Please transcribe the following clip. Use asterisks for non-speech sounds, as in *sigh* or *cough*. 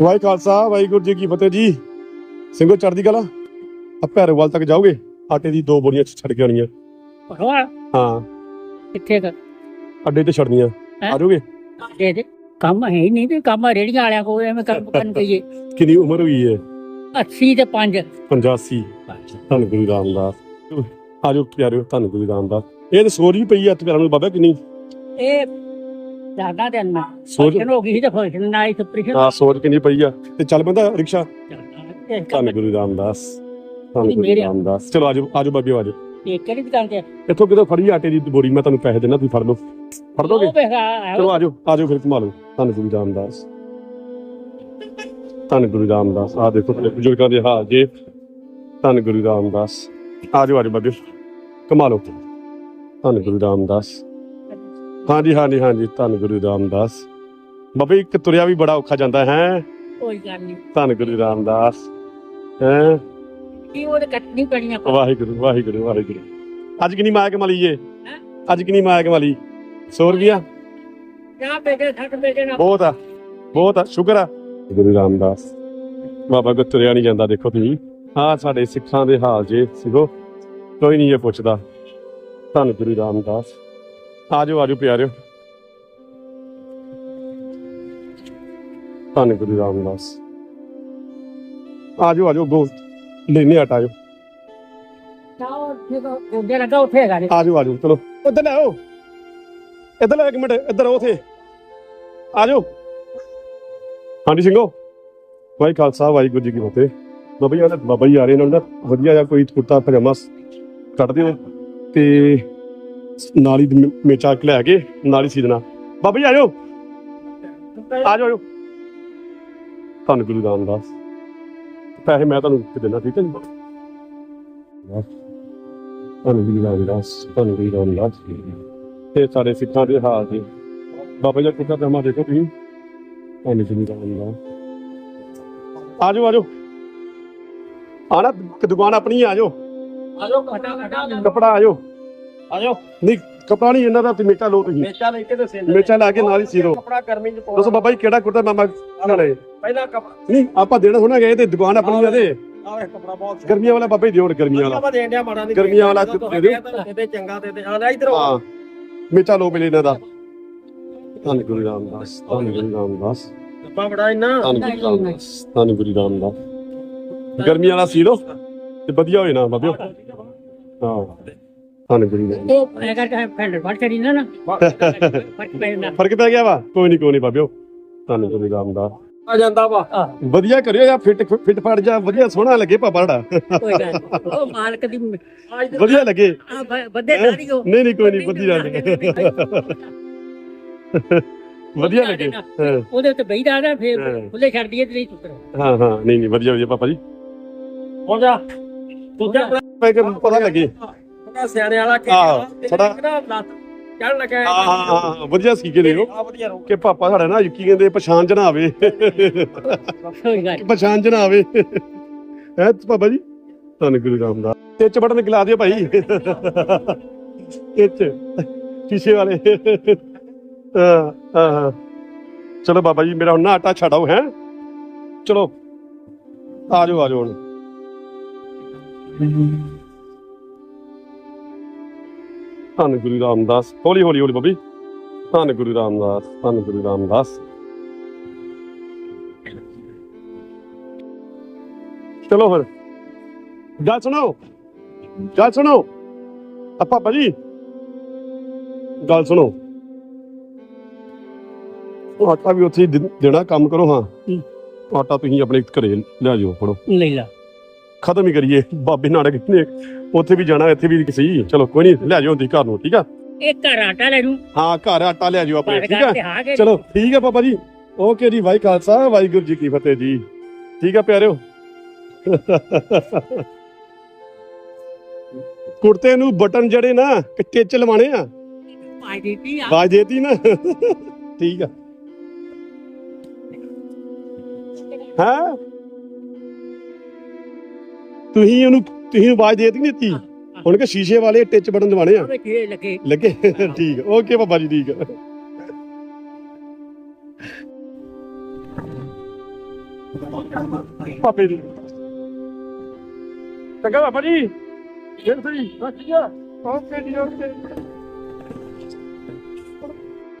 ਵਾਹਿ ਖਾਲਸਾ ਵਾਹਿਗੁਰੂ ਜੀ ਕੀ ਫਤਿਹ ਜੀ। ਸਿੰਘੋ ਚੜ੍ਹਦੀ ਕਲਾ? ਆ ਭੈਰੋਵਾਲ ਤੱਕ ਜਾਓਗੇ? ਆਟੇ ਦੀ ਦੋ ਬੋਰੀਆਂ ਛੱਡ ਕੇ ਆਉਣੀਆਂ ਹਾਂ। ਕਿੱਥੇ ਕ? ਅੱਡੇ ਤੇ ਛੱਡਣੀਆਂ। ਹੈਂ? ਆ ਜਾਓਗੇ? ਦੇ ਦੇ ਕੰਮ ਹੈ ਹੀ ਨਹੀਂ ਤੇ ਕੰਮ ਰੇੜੀਆਂ ਵਾਲਿਆਂ ਕੋਲ ਐਵੇਂ ਕੰਮ *laughs* ਕਰਨ ਕਹੀਏ। ਕਿੰਨੀ ਉਮਰ ਹੋਈ ਹੈ 80 ਤੇ 5 85 ਧੰਨ ਗੁਰੂ ਰਾਮਦਾਸ। ਆ ਜਾਓ ਪਿਆਰਿਓ ਧੰਨ ਗੁਰੂ ਰਾਮਦਾਸ। ਇਹ ਤਾਂ ਵੀ ਪਈ ਆ ਤੇ ਪਿਆਰਾਂ ਨੂੰ ਬਾਬਾ ਕਿੰਨੀ? ਇਹ ਦਾਦਾ ਦੇ ਅੰਨਾ ਸੋਚ ਹੋ ਗਈ ਸੀ ਤੇ ਫੰਕਸ਼ਨ ਨਾਲ ਹੀ ਸਪਰੇਸ਼ਨ ਹਾਂ ਸੋਚ ਕਿੰਨੀ ਪਈ ਆ। ਤੇ ਚੱਲ ਪੈਂਦਾ ਰਿਕਸ਼ਾ? ਧੰਨ ਗੁਰੂ ਰਾਮਦਾਸ। ਧੰਨ ਗੁਰੂ ਰਾਮਦਾਸ। ਚਲੋ ਆਜੋ ਆਜੋ ਬਾਬਿਓ ਆਜੋ। ਇਹ ਕਿਹੜੀ ਦੁਕਾਨ ਤੇ ਇੱਥੋਂ ਕਿਤੋਂ ਫੜੀ ਆਟੇ ਦੀ ਬੋਰੀ ਮੈਂ ਤੁਹਾਨੂੰ ਪੈਸੇ ਦੇਣਾ ਤੁਸੀਂ ਫੜ ਲਓ। ਫੜ ਦੋਗੇ? ਚਲੋ ਆਜੋ ਆਜੋ ਫਿਰ ਘੁਮਾ ਲਓ। ਧੰਨ ਗੁਰੂ ਰਾਮਦਾਸ। ਧੰਨ ਗੁਰੂ ਰਾਮਦਾਸ। ਆ ਦੇਖੋ ਬਜ਼ੁਰਗਾਂ ਦੇ ਹਾਲ ਜੇ। ਧੰਨ ਗੁਰੂ ਰਾਮਦਾਸ। ਆਜੋ ਆਜੋ ਬਾਬਿਓ ਘੁਮਾ ਲਓ। ਧੰਨ ਗੁਰੂ ਰਾਮਦਾਸ। ਹਾਂਜੀ ਹਾਂਜੀ ਹਾਂਜੀ ਧੰਨ ਗੁਰੂ ਰਾਮਦਾਸ। ਬਾਬੇ ਇੱਕ ਤੁਰਿਆ ਵੀ ਬੜਾ ਔਖਾ ਜਾਂਦਾ ਹੈ। ਕੋਈ ਗੱਲ ਨਹੀਂ। ਧੰਨ ਗੁਰੂ ਰਾਮਦਾਸ ਹੈ? ਕੀ ਉਹਦੇ ਕੱਟਣੀ ਪੈਣੀਆਂ ਵਾਹਿਗੁਰੂ ਵਾਹਿਗੁਰੂ ਵਾਹਿਗੁਰੂ। ਅੱਜ ਕਿੰਨੀ ਮਾਇਆ ਕਮਾ ਲਈਏ? ਅੱਜ ਕਿੰਨੀ ਮਾਇਆ ਕਮਾ ਲਈ 100 ਰੁਪਿਆ ਜਾਂ ਬੇਟੇ ਛੱਡ ਬੇਟੇ ਨਾਲ ਬਹੁਤ ਆ ਬਹੁਤ ਆ ਸ਼ੁਕਰ ਆ। ਗੁਰੂ ਰਾਮਦਾਸ ਬਾਬਾ ਕੋ ਤੁਰਿਆ ਨਹੀਂ ਜਾਂਦਾ ਦੇਖੋ ਤੁਸੀਂ। ਆ ਸਾਡੇ ਸਿੱਖਾਂ ਦੇ ਹਾਲ ਜੇ ਸਿਖੋ। ਕੋਈ ਨਹੀਂ ਇਹ ਪੁੱਛਦਾ। ਧੰਨ ਗੁਰੂ ਰਾਮਦਾਸ। ਆਜੋ ਆਜੋ ਪਿਆਰਿਓ। ਧੰਨ ਗੁਰੂ ਰਾਮਦਾਸ। ਆਜੋ ਆਜੋ ਗੋ ਲੈਨੇ ਆਟਾ ਆਜੋ ਚਾਹ ਜਿਹੜਾ ਉਹਦੇ ਲੱਗਾ ਉੱਥੇ ਹੈਗਾ ਜੀ। ਆਜੋ ਆਜੋ ਚਲੋ। ਇੱਧਰ ਲੈ ਆਓ। ਇੱਧਰ ਲੈ ਇੱਕ ਮਿੰਟ ਇੱਧਰ ਆਓ ਉਥੇ। ਆਜੋ। ਹਾਂਜੀ ਸਿੰਘੋ। ਵਾਹਿ ਖਾਲਸਾ ਵਾਹਿਗੁਰੂ ਜੀ ਕੀ ਫਤਿਹ। ਬਾਬਾ ਜੀ ਆ ਬਾਬਾ ਜੀ ਆ ਰਹੇ ਨੇ ਉਹਨਾਂ ਦਾ ਵਧੀਆ ਜਿਹਾ ਕੋਈ ਕੁੜਤਾ ਪਜਾਮਾ ਕੱਢ ਦਿਓ ਤੇ ਨਾਲ ਹੀ ਮੇ- ਮੇਚਾ ਲੈ ਕੇ ਨਾਲ ਹੀ ਸੀ ਦੇਣਾ। ਬਾਬਾ ਜੀ ਆਜੋ ਆਜੋ ਆਜੋ ਤੁਹਾਨੂੰ ਗੁਰੂ ਰਾਮਦਾਸ। ਪੈਸੇ ਮੈਂ ਤੁਹਾਨੂੰ ਦੇ ਦੇਣਾ ਠੀਕ ਹੈ ਜੀ? ਤੁਹਾਨੂੰ ਗੁਰੂ ਰਾਮਦਾਸ ਤੁਹਾਨੂੰ ਗੁਰੂ ਰਾਮਦਾਸ ਤੇ ਸਾਡੇ ਸਿੱਖਾਂ ਦੇ ਹਾਲ ਜੀ ਬਾਬਾ ਜੀ ਦਾ ਕੁੱਤਾ ਪਜਾਮਾ ਦੇਖੋ ਤੁਸੀਂ? ਤੁਹਾਨੂੰ ਗੁਰੂ ਰਾਮਦਾਸ। ਆਜੋ ਆਜੋ ਆਣਾ ਦੁਕਾਨ ਆਪਣੀ ਆ, ਆਜੋ ਆਜੋ ਖਟਾ ਖਟਾ ਕਪੜਾ ਆਜੋ। ਆਜੋ ਨਹੀਂ ਕਪੜਾ ਨਹੀਂ ਇਹਨਾਂ ਦਾ ਤੇ ਮੇਚਾ ਲੋ ਤੁਸੀਂ। ਮੇਚਾ ਲੈ ਕੇ ਤੇ ਸਿੰਦ ਮੇਚਾ ਲਾ ਕੇ ਨਾਲ ਹੀ ਸੀ ਦੋ। ਕਪੜਾ ਗਰਮੀ ਚ ਪਾਉਣਾ ਦੱਸੋ ਬਾਬਾ ਜੀ ਕਿਹੜਾ ਕੁੜਤਾ ਪਜਾਮਾ ਲੈਣਾ ਪਹਿਲਾਂ ਕਪੜਾ ਨਹੀਂ ਆਪਾਂ ਦੇਣਾ ਹੋਣਾ ਗਏ ਤੇ ਦੁਕਾਨ ਆਪਣੀ ਆ ਤੇ। ਆਹ ਕਪੜਾ ਬਹੁਤ ਗਰਮੀਆਂ ਵਾਲਾ ਬਾਬਾ ਜੀ ਦਿਓ ਗਰਮੀਆਂ ਵਾਲਾ। ਆਪਾਂ ਦੇਣ ਡਿਆ ਮਾੜਾ ਨਹੀਂ। ਗਰਮੀਆਂ ਵਾਲਾ ਦੇ ਦਿਓ। ਇਹਦੇ ਚੰਗਾ ਤੇ ਆ ਲੈ ਇਧਰ ਹਾਂ। ਮੇਚਾ ਲੋ ਮਿਲੇ ਇਹਨਾਂ ਦਾ। ਧੰਨ ਗੁਰੂ ਰਾਮਦਾਸ ਧੰਨ ਗੁਰੂ ਰਾਮਦਾਸ। ਆਪਾਂ ਬੜਾ ਇੰਨਾ। ਧੰਨ ਗੁਰੂ ਰਾਮਦਾਸ ਧੰਨ ਗੁਰੂ ਰਾਮਦਾਸ। ਗਰਮੀਆਂ ਵਾਲਾ ਸੀ ਲੋ ਤੇ ਵਧੀਆ ਹੋਏ ਨਾ ਬਾਬਿਓ। ਹਾਂ। ਧੰਨ ਗੁਰੂ ਰਾਮਦਾਸ ਉਹ ਹੈਗਾ ਕਿ ਫੈਂਡਰ ਫੜ ਚੜੀ ਨਾ ਨਾ ਫ਼ਰਕ ਪੈ ਜਾਂਦਾ। ਫ਼ਰਕ ਪੈ ਗਿਆ ਵਾ। ਕੋਈ ਨਹੀਂ ਕੋਈ ਨਹੀਂ ਬਾਬਿਓ ਧੰਨ ਗੁਰੂ ਰਾਮਦਾਸ ਆ ਜਾਂਦਾ ਵਾ। ਵਧੀਆ ਕਰਿਓ ਜਾਂ ਫਿੱਟ ਫਿੱਟ ਫੜ ਜਾ। ਵਧੀਆ ਸੋਹਣਾ ਲੱਗੇ ਪਾਪਾ ਤੁਹਾਡਾ ਕੋਈ ਗੱਲ ਨੀ। ਉਹ ਮਾਲਕ ਦੀ ਵਧੀਆ ਲੱਗੇ। ਆ ਉਹ। ਨਹੀਂ ਨਹੀਂ ਕੋਈ ਨਹੀਂ ਵਧੀਆ ਲੱਗੇ। ਵਧੀਆ ਲੱਗੇ। ਹਾਂ ਉਹਦੇ ਉੱਤੇ ਬਈਦਾ ਨਾ ਫਿਰ ਹਾਂ। ਖੁੱਲੇ ਛੱਡ ਦਈਏ ਤੇ ਨਹੀਂ ਚੁੱਕਰ ਹਾਂ ਹਾਂ। ਨਹੀਂ ਨਹੀਂ ਵਧੀਆ ਵਧੀਆ ਪਾਪਾ ਜੀ। ਹੋ ਜਾ। ਤੂੰ ਜਾ। ਮੈਂ ਕਿ ਪਤਾ ਲੱਗੇ। ਬੜਾ ਸਿਆਣੇ ਵਾਲਾ ਆਹ, ਥੋੜਾ- ਲੱਤ? ਚੜ ਲੱਗਾ ਹਾਂ ਹਾਂ ਹਾਂ ਵਧੀਆ ਸੀ ਕੇ ਦਿਓ ਆ ਵਧੀਆ ਰਹੂ ਕਿ ਪਾਪਾ ਸਾਡਾ ਨਾ ਕੀ ਕਹਿੰਦੇ ਪਛਾਣ ਚ ਨਾ ਆਵੇ। ਕੋਈ ਗੱਲ ਨੀ। ਪਛਾਣ ਚ ਨਾ ਆਵੇ। ਹੈ ਪਾਪਾ ਜੀ? ਧੰਨ ਗੁਰੂ ਰਾਮਦਾਸ। ਤੇ ਚ ਬਟਨ ਖਿਲਾ ਦਿਓ ਭਾਈ। ਇਹ ਚ। ਸ਼ੀਸ਼ੇ ਵਾਲੇ। ਹਾਂ ਹਾਂ ਹਾਂ। ਚਲੋ ਬਾਬਾ ਜੀ ਮੇਰਾ ਹੁਣ ਨਾ ਆਟਾ ਛਡਾਓ ਹੈ? ਚਲੋ। ਆ ਜਾਓ ਆ ਜਾਓ ਹੁਣ। ਧੰਨ ਗੁਰੂ ਰਾਮਦਾਸ ਹੌਲੀ ਹੌਲੀ ਹੌਲੀ ਬਾਬੀ ਧੰਨ ਗੁਰੂ ਰਾਮਦਾਸ ਧੰਨ ਗੁਰੂ ਰਾਮਦਾਸ ਚਲੋ ਫਿਰ ਗੱਲ ਸੁਣੋ ਗੱਲ ਸੁਣੋ ਆ ਪਾਪਾ ਜੀ ਗੱਲ ਸੁਣੋ ਉਹ ਆਟਾ ਵੀ ਉੱਥੇ ਹੀ ਦੇ- ਦੇਣਾ ਕੰਮ ਕਰੋ ਹਾਂ ਹੂੰ। ਆਟਾ ਤੁਸੀਂ ਆਪਣੇ ਘਰੇ ਲੈ ਜਾਓ ਫੜੋ ਲੈ ਲਾ ਖਤਮ ਹੀ ਕਰੀਏ ਬਾਬੇ ਨਾਨਕ ਨੇ ਉੱਥੇ ਵੀ ਜਾਣਾ ਇੱਥੇ ਵੀ ਸੀ ਚਲੋ ਕੋਈ ਨਹੀਂ ਲੈ ਜਾਓ ਤੁਸੀਂ ਘਰ ਨੂੰ ਠੀਕ ਆ? ਇਹ ਘਰ ਆਟਾ ਲੈ ਲੂੰ ਹਾਂ ਘਰ ਆਟਾ ਲੈ ਜਾਓ ਆਪਣੇ ਠੀਕ ਆ? ਚਲੋ ਠੀਕ ਆ ਪਾਪਾ ਜੀ। ਓਕੇ ਜੀ ਵਾਹਿ ਖਾਲਸਾ ਵਾਹਿਗੁਰੂ ਜੀ ਕੀ ਫਤਿਹ ਜੀ। ਠੀਕ ਆ ਪਿਆਰਿਓ? ਕੁੜਤੇ ਨੂੰ ਬਟਨ ਜਿਹੜੇ ਨਾ ਕਿੱਥੇ ਚ ਲਵਾਣੇ ਆ। ਪਾਈ ਦਿੱਤੀ ਆ। ਆਵਾਜ਼ ਦੇਤੀ ਨਾ। ਠੀਕ ਆ। ਹਾਂ? ਤੁਸੀਂ ਉਹਨੂੰ ਤੁਸੀਂ ਆਵਾਜ਼ ਦੇਤੀ ਨਹੀਂ ਦਿੱਤੀ? ਹੁਣ ਕਿ ਸ਼ੀਸ਼ੇ ਵਾਲੇ ਟਿੱਚ ਬਟਨ ਦਵਾਣੇ ਆ? ਕੀ ਲੱਗੇ। ਲੱਗੇ? ਠੀਕ ਓਕੇ ਪਾਪਾ ਜੀ ਠੀਕ ਆ। ਪਾਪੇ ਦੀ ਚੰਗਾ ਬਾਬਾ ਜੀ। ਫਿਰ ਸਹੀ ਓਕੇ ਜੀ ਓਕੇ।